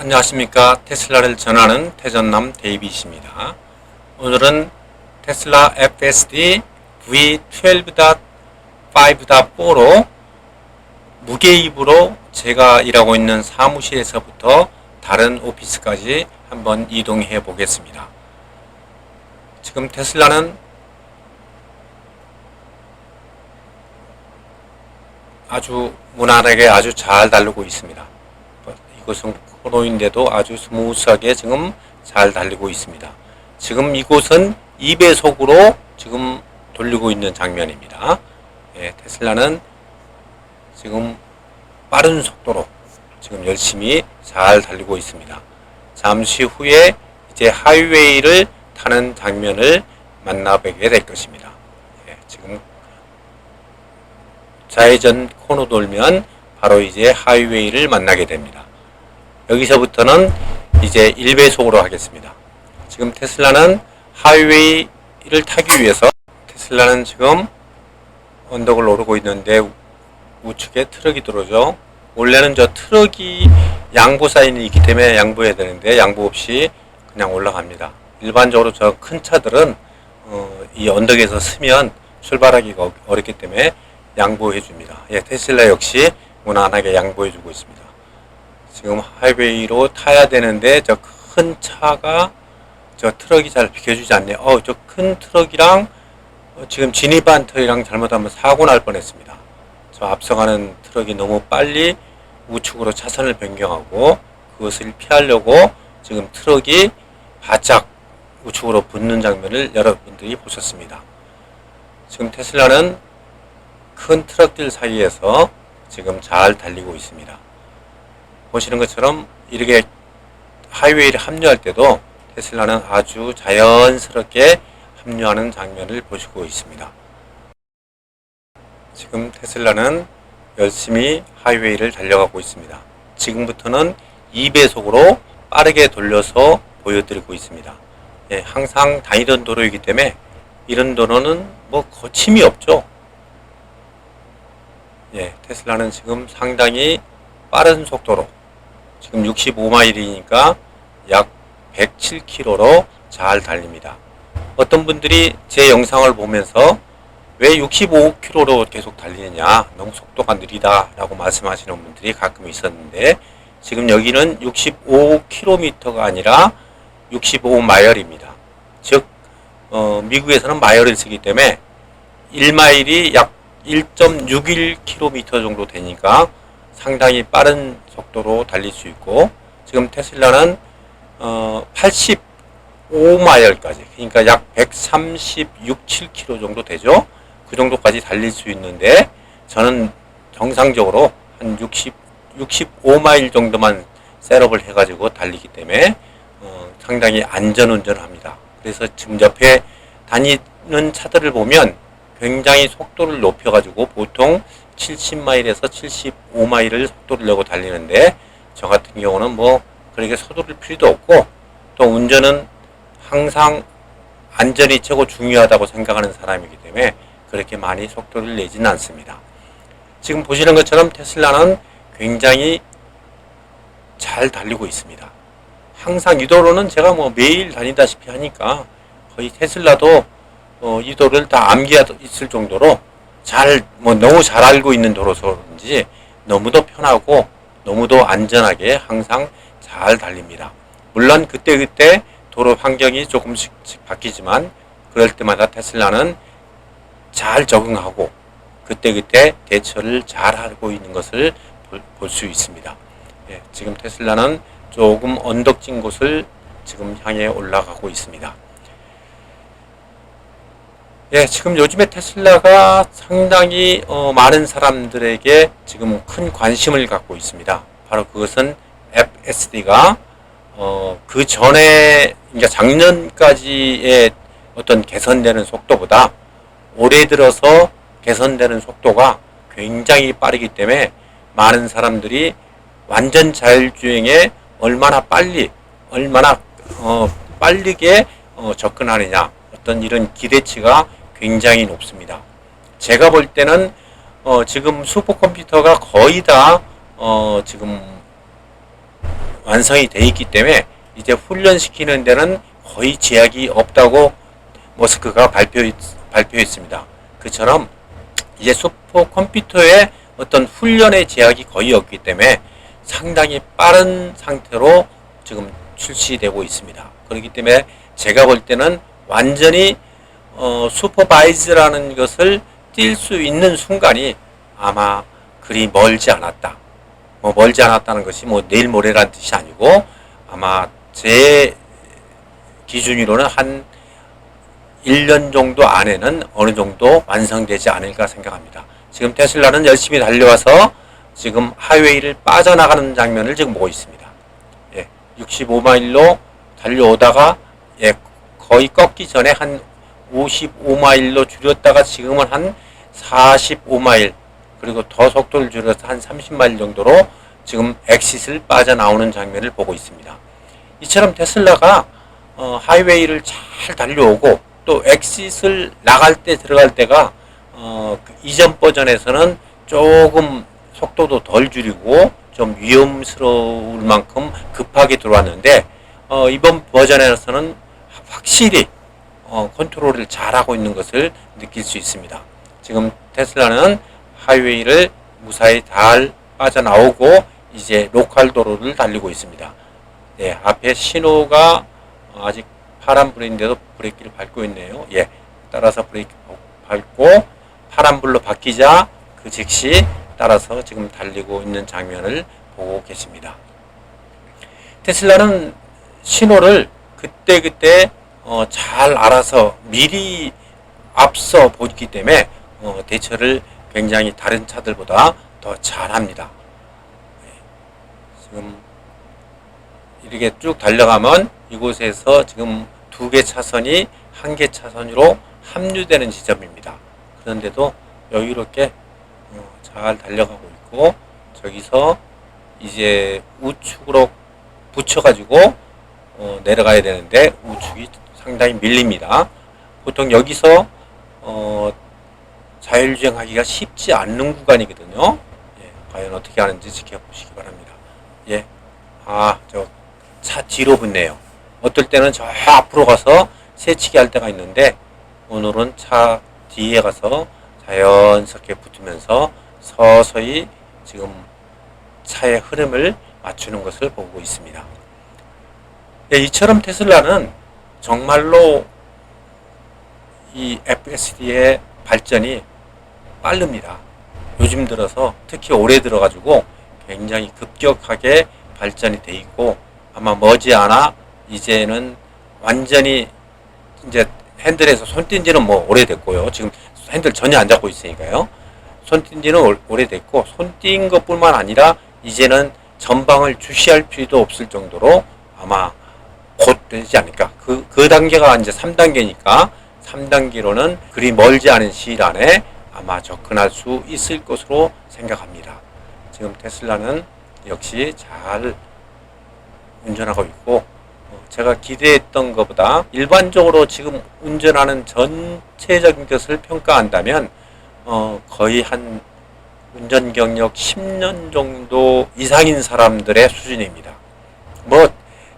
안녕하십니까 테슬라를 전하는 태전남 데이빗입니다. 오늘은 테슬라 FSD V12.5.4로 무게입으로 제가 일하고 있는 사무실에서부터 다른 오피스까지 한번 이동해 보겠습니다. 지금 테슬라는 아주 무난하게 아주 잘 달리고 있습니다. 이곳은 코로인데도 아주 스무스하게 지금 잘 달리고 있습니다. 지금 이곳은 2배속으로 지금 돌리고 있는 장면입니다. 예, 테슬라는 지금 빠른 속도로 지금 열심히 잘 달리고 있습니다. 잠시 후에 이제 하이웨이를 타는 장면을 만나보게 될 것입니다. 예, 지금 좌회전 코너 돌면 바로 이제 하이웨이를 만나게 됩니다. 여기서부터는 이제 1배속으로 하겠습니다. 지금 테슬라는 하이웨이를 타기 위해서 테슬라는 지금 언덕을 오르고 있는데 우측에 트럭이 들어오죠. 원래는 저 트럭이 양보 사인이 있기 때문에 양보해야 되는데 양보 없이 그냥 올라갑니다. 일반적으로 저 큰 차들은 어, 이 언덕에서 쓰면 출발하기가 어- 어렵기 때문에 양보해 줍니다. 예, 테슬라 역시 무난하게 양보해 주고 있습니다. 지금 하이웨이로 타야 되는데 저 큰 차가 저 트럭이 잘 비켜주지 않네요. 어, 저 큰 트럭이랑 어, 지금 진입한 트럭이랑 잘못하면 사고 날 뻔했습니다. 저 앞서가는 트럭이 너무 빨리 우측으로 차선을 변경하고 그것을 피하려고 지금 트럭이 바짝 우측으로 붙는 장면을 여러분들이 보셨습니다. 지금 테슬라는 큰 트럭들 사이에서 지금 잘 달리고 있습니다. 보시는 것처럼 이렇게 하이웨이를 합류할 때도 테슬라는 아주 자연스럽게 합류하는 장면을 보시고 있습니다. 지금 테슬라는 열심히 하이웨이를 달려가고 있습니다. 지금부터는 2배속으로 빠르게 돌려서 보여드리고 있습니다. 예, 항상 다니던 도로이기 때문에 이런 도로는 뭐 거침이 없죠. 예, 테슬라는 지금 상당히 빠른 속도로 지금 65마일이니까 약 107km로 잘 달립니다. 어떤 분들이 제 영상을 보면서 왜 65km로 계속 달리느냐 너무 속도가 느리다 라고 말씀하시는 분들이 가끔 있었는데 지금 여기는 65km가 아니라 65마일입니다. 즉 어, 미국에서는 마일을 쓰기 때문에 1마일이 약 1.61km 정도 되니까 상당히 빠른 속도로 달릴 수 있고 지금 테슬라는 어, 85마일까지 그러니까 약 136, 7km 정도 되죠. 그 정도까지 달릴 수 있는데 저는 정상적으로 한 60, 65마일 정도만 셋업을 해가지고 달리기 때문에 어, 상당히 안전 운전을 합니다. 그래서 지금 옆에 다니는 차들을 보면 굉장히 속도를 높여가지고 보통 70마일에서 75마일을 속도를 내고 달리는데 저 같은 경우는 뭐 그렇게 서두를 필요도 없고 또 운전은 항상 안전이 최고 중요하다고 생각하는 사람이기 때문에 그렇게 많이 속도를 내지는 않습니다. 지금 보시는 것처럼 테슬라는 굉장히 잘 달리고 있습니다. 항상 이 도로는 제가 뭐 매일 다니다시피 하니까 거의 테슬라도 어, 이 도로를 다 암기하고 있을 정도로 잘, 뭐 너무 잘 알고 있는 도로서인지 너무도 편하고 너무도 안전하게 항상 잘 달립니다. 물론 그때그때 도로 환경이 조금씩 바뀌지만 그럴 때마다 테슬라는 잘 적응하고 그때그때 대처를 잘 하고 있는 것을 볼 수 있습니다. 예, 지금 테슬라는 조금 언덕진 곳을 지금 향해 올라가고 있습니다. 예, 지금 요즘에 테슬라가 상당히 어, 많은 사람들에게 지금 큰 관심을 갖고 있습니다. 바로 그것은 FSD가 어, 그 전에 그러니까 작년까지의 어떤 개선되는 속도보다 올해 들어서 개선되는 속도가 굉장히 빠르기 때문에 많은 사람들이 완전 자율주행에 얼마나 빨리 얼마나 어, 빠르게 어, 접근하느냐 어떤 이런 기대치가 굉장히 높습니다. 제가 볼 때는 어, 지금 슈퍼컴퓨터가 거의 다 어, 지금 완성이 돼 있기 때문에 이제 훈련시키는 데는 거의 제약이 없다고 머스크가 발표 발표했습니다. 그처럼 이제 슈퍼컴퓨터의 어떤 훈련의 제약이 거의 없기 때문에 상당히 빠른 상태로 지금 출시되고 있습니다. 그렇기 때문에 제가 볼 때는 완전히 어, 슈퍼바이즈라는 것을 뛸 수 있는 순간이 아마 그리 멀지 않았다. 뭐 멀지 않았다는 것이 뭐 내일 모레라는 뜻이 아니고 아마 제 기준으로는 한 1년 정도 안에는 어느 정도 완성되지 않을까 생각합니다. 지금 테슬라는 열심히 달려와서 지금 하이웨이를 빠져나가는 장면을 지금 보고 있습니다. 예, 65마일로 달려오다가 예, 거의 꺾기 전에 한 55마일로 줄였다가 지금은 한 45마일 그리고 더 속도를 줄여서 한 30마일 정도로 지금 엑싯을 빠져나오는 장면을 보고 있습니다. 이처럼 테슬라가 어, 하이웨이를 잘 달려오고 또 엑싯을 나갈 때 들어갈 때가 어, 그 이전 버전에서는 조금 속도도 덜 줄이고 좀 위험스러울 만큼 급하게 들어왔는데 어, 이번 버전에서는 확실히 어, 컨트롤을 잘하고 있는 것을 느낄 수 있습니다. 지금 테슬라는 하이웨이를 무사히 잘 빠져나오고 이제 로컬 도로를 달리고 있습니다. 네, 앞에 신호가 아직 파란 불인데도 브레이크를 밟고 있네요. 예, 따라서 브레이크 밟고 파란 불로 바뀌자 그 즉시 따라서 지금 달리고 있는 장면을 보고 계십니다. 테슬라는 신호를 그때그때 어, 잘 알아서 미리 앞서 보기 때문에 어, 대처를 굉장히 다른 차들보다 더 잘합니다. 네. 지금 이렇게 쭉 달려가면 이곳에서 지금 두 개 차선이 한 개 차선으로 합류되는 지점입니다. 그런데도 여유롭게 어, 잘 달려가고 있고 저기서 이제 우측으로 붙여가지고 어, 내려가야 되는데 우측이 상당히 밀립니다. 보통 여기서 어, 자율주행하기가 쉽지 않는 구간이거든요. 예, 과연 어떻게 하는지 지켜보시기 바랍니다. 예, 아, 저 차 뒤로 붙네요. 어떨 때는 저 앞으로 가서 새치기 할 때가 있는데 오늘은 차 뒤에 가서 자연스럽게 붙으면서 서서히 지금 차의 흐름을 맞추는 것을 보고 있습니다. 예, 이처럼 테슬라는 정말로 이 FSD의 발전이 빠릅니다. 요즘 들어서 특히 올해 들어가지고 굉장히 급격하게 발전이 돼 있고 아마 머지않아 이제는 완전히 이제 핸들에서 손 띈지는 뭐 오래됐고요. 지금 핸들 전혀 안 잡고 있으니까요. 손 띈지는 오래됐고 손띈 것뿐만 아니라 이제는 전방을 주시할 필요도 없을 정도로 아마 곧 되지 않을까. 그, 그 단계가 이제 3단계니까 3단계로는 그리 멀지 않은 시일 안에 아마 접근할 수 있을 것으로 생각합니다. 지금 테슬라는 역시 잘 운전하고 있고 어, 제가 기대했던 것보다 일반적으로 지금 운전하는 전체적인 것을 평가한다면 어, 거의 한 운전 경력 10년 정도 이상인 사람들의 수준입니다. 뭐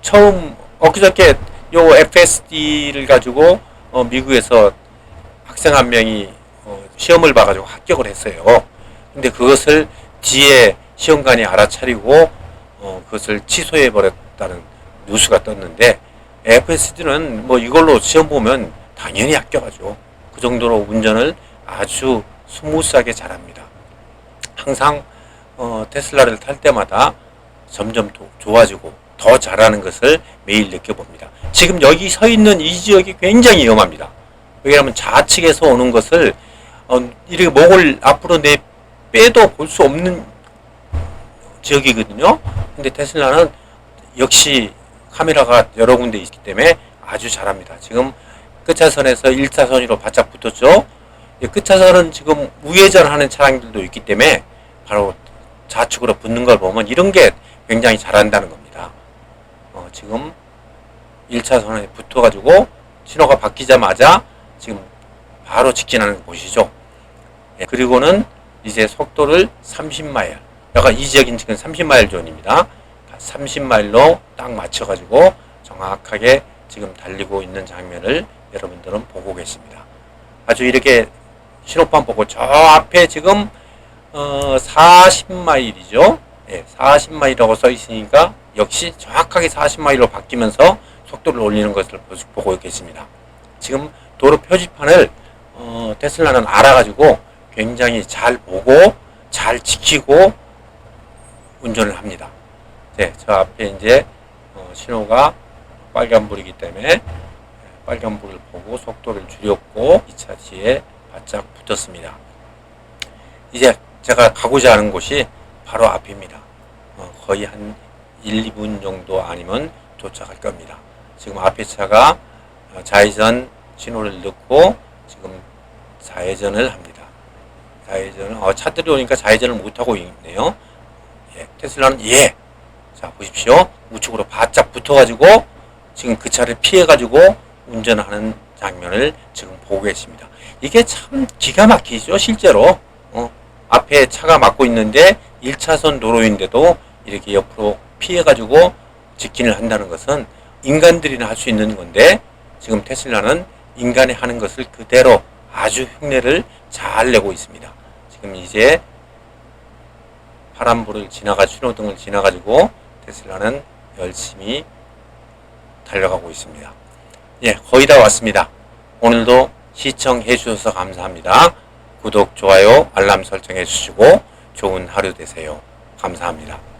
처음 엊그저께 요 FSD를 가지고 어, 미국에서 학생 한 명이 어, 시험을 봐가지고 합격을 했어요. 근데 그것을 뒤에 시험관이 알아차리고 어, 그것을 취소해 버렸다는 뉴스가 떴는데 FSD는 뭐 이걸로 시험 보면 당연히 합격하죠. 그 정도로 운전을 아주 스무스하게 잘합니다. 항상 어, 테슬라를 탈 때마다 점점 더 좋아지고 더 잘하는 것을 매일 느껴봅니다. 지금 여기 서 있는 이 지역이 굉장히 위험합니다. 왜냐하면 좌측에서 오는 것을 어, 이렇게 목을 앞으로 내 빼도 볼 수 없는 지역이거든요. 근데 테슬라는 역시 카메라가 여러 군데 있기 때문에 아주 잘합니다. 지금 끝차선에서 1차선으로 바짝 붙었죠. 끝차선은 지금 우회전하는 차량들도 있기 때문에 바로 좌측으로 붙는 걸 보면 이런 게 굉장히 잘한다는 겁니다. 어, 지금 1차선에 붙어가지고 신호가 바뀌자마자 지금 바로 직진하는 거 보시죠. 예, 그리고는 이제 속도를 30마일. 약간 이 지역인 지금 30마일 존입니다. 30마일로 딱 맞춰가지고 정확하게 지금 달리고 있는 장면을 여러분들은 보고 계십니다. 아주 이렇게 신호판 보고 저 앞에 지금 어 40마일이죠. 예, 40마일이라고 써 있으니까 역시 정확하게 40마일로 바뀌면서 속도를 올리는 것을 보- 보고 계십니다. 지금 도로 표지판을 어, 테슬라는 알아가지고 굉장히 잘 보고 잘 지키고 운전을 합니다. 네, 저 앞에 이제 어, 신호가 빨간불이기 때문에 빨간불을 보고 속도를 줄였고 2차 뒤에 바짝 붙었습니다. 이제 제가 가고자 하는 곳이 바로 앞입니다. 어, 거의 한 1, 2분 정도 아니면 도착할 겁니다. 지금 앞에 차가 어, 좌회전 신호를 넣고 지금 좌회전을 합니다. 좌회전을 어, 차들이 오니까 좌회전을 못 하고 있네요. 예, 테슬라는 예. 자 보십시오. 우측으로 바짝 붙어가지고 지금 그 차를 피해가지고 운전하는 장면을 지금 보고 계십니다. 이게 참 기가 막히죠, 실제로. 어, 앞에 차가 막고 있는데 1차선 도로인데도 이렇게 옆으로 피해가지고 직진을 한다는 것은 인간들이나 할 수 있는 건데 지금 테슬라는 인간이 하는 것을 그대로 아주 흉내를 잘 내고 있습니다. 지금 이제 파란불을 지나가 신호등을 지나가지고 테슬라는 열심히 달려가고 있습니다. 예, 거의 다 왔습니다. 오늘도 시청해 주셔서 감사합니다. 구독, 좋아요, 알람 설정해 주시고 좋은 하루 되세요. 감사합니다.